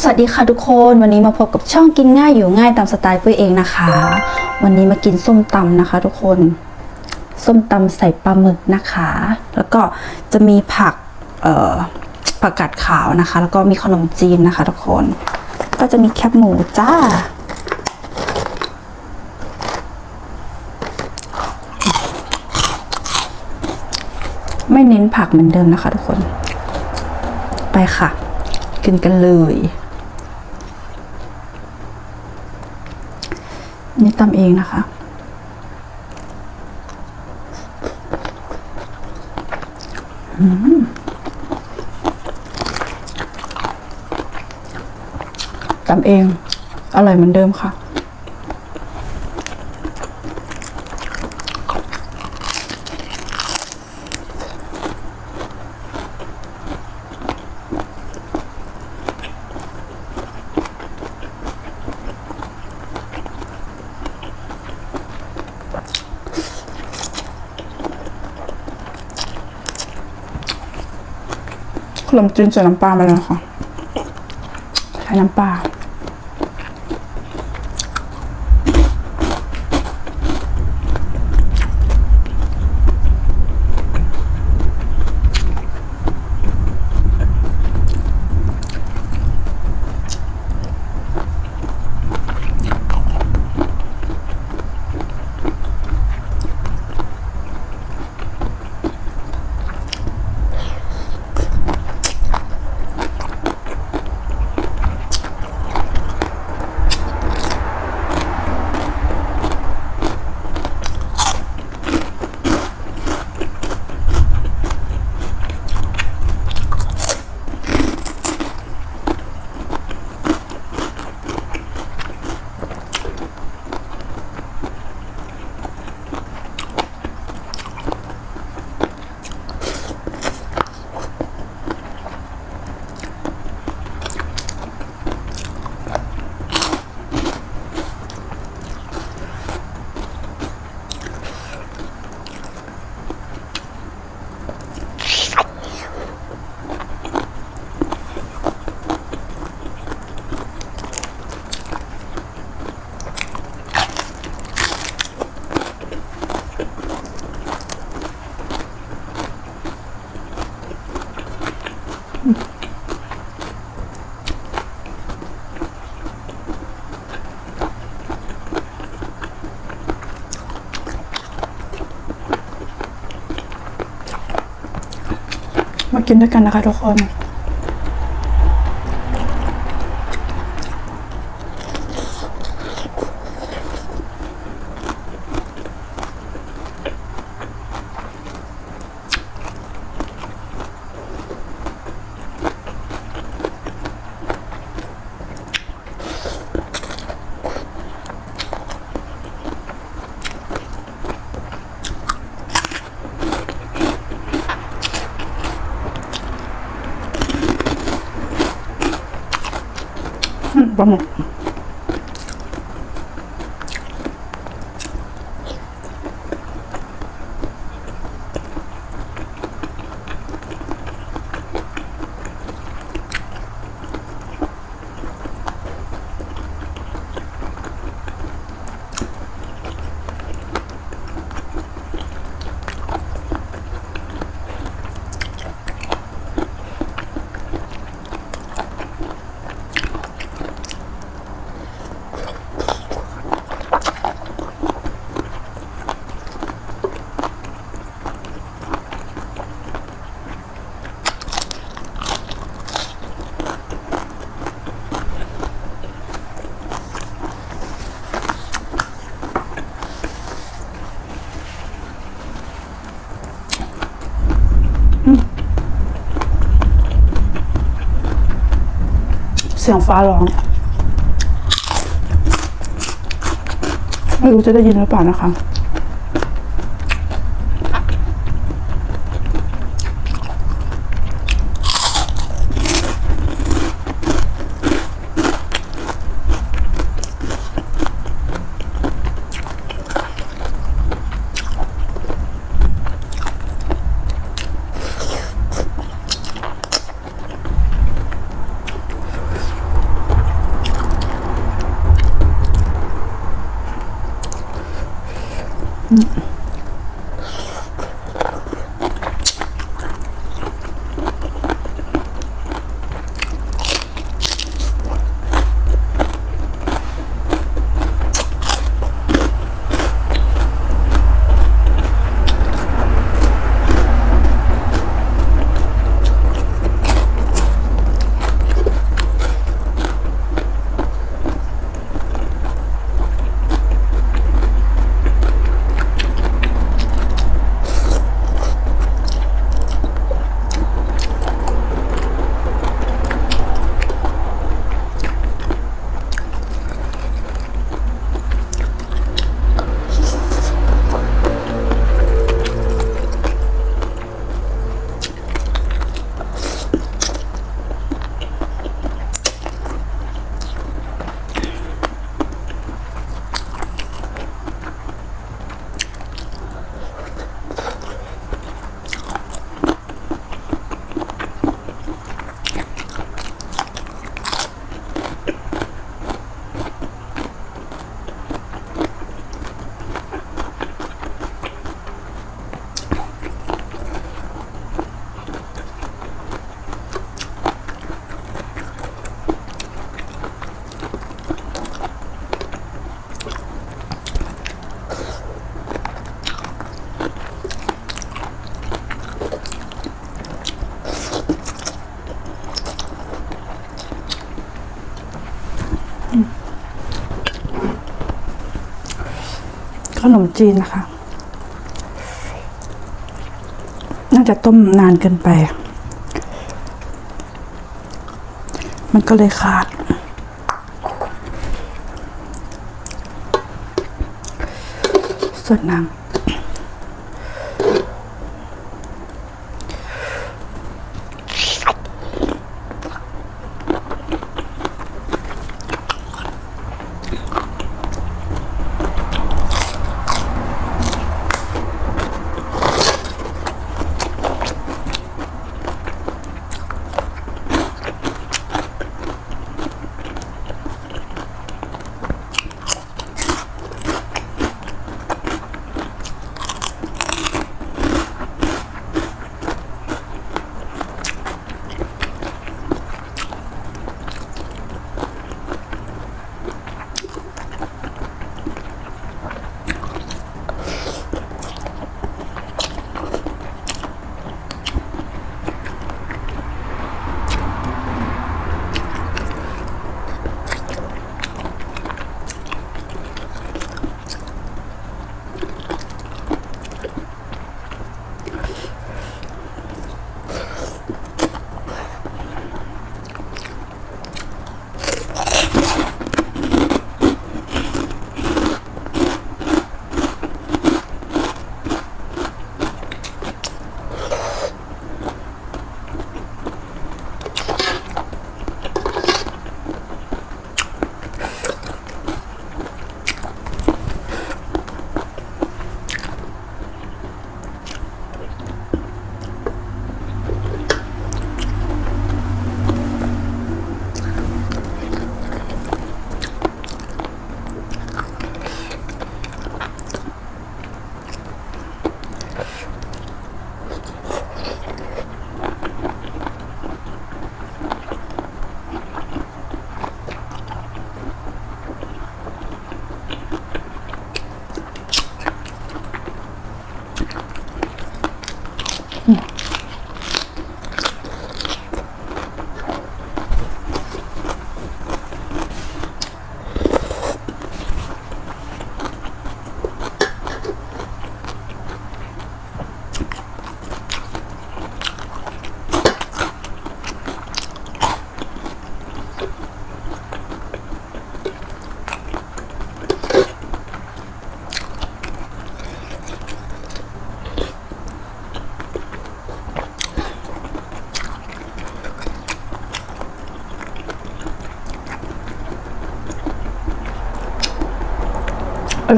สวัสดีค่ะทุกคนวันนี้มาพบกับช่องกินง่ายอยู่ง่ายตามสไตล์ปุ้ยเองนะคะ วันนี้มากินส้มตำนะคะ ทุกคน ส้มตำใส่ปลาหมึกนะคะ แล้วก็จะมีผักเอ่อผักกาดขาวนะคะ แล้วก็มีขนมจีนนะคะ ทุกคน ก็จะมีแคบหมูจ้าไม่เน้นผักเหมือนเดิมนะคะ ทุกคน ไปค่ะ กินกันเลย นี่ ตำเองนะคะ อืมตำเอง อร่อยเหมือนเดิมค่ะ ขนมจีนใส่น้ำปลามาเลยค่ะใช้น้ำปลา มากินด้วยกันนะคะทุกคน อื เสียงฟ้าร้อง ไม่รู้จะได้ยินหรือเปล่านะคะ ขนมจีนนะคะ น่าจะต้มนานเกินไป มันก็เลยขาด ส่วนนา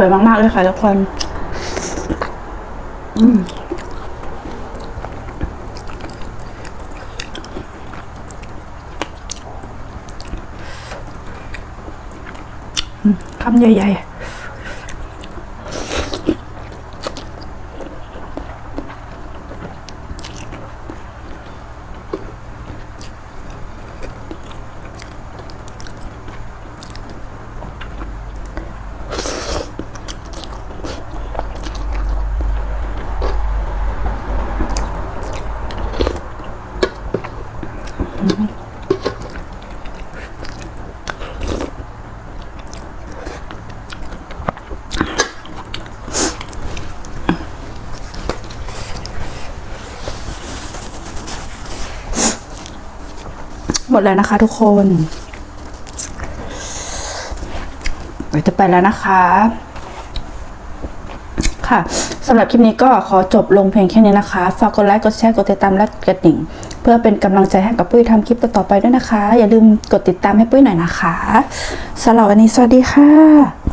ร่อยมากๆเลยค่ะทุกคนอืมคำใหญ่ๆ หมดแล้วนะคะทุกคนเดี๋ยวจะไปแล้วนะคะ ค่ะสำหรับคลิปนี้ก็ขอจบลงเพียงแค่นี้นะคะ ฝากกดไลค์ กดแชร์ กดติดตามและกดกระดิ่ง เพื่อเป็นกำลังใจให้กับปุ้ยทำคลิปต่อๆไปด้วยนะคะ อย่าลืมกดติดตามให้ปุ้ยหน่อยนะคะสำหรับวันนี้สวัสดีค่ะ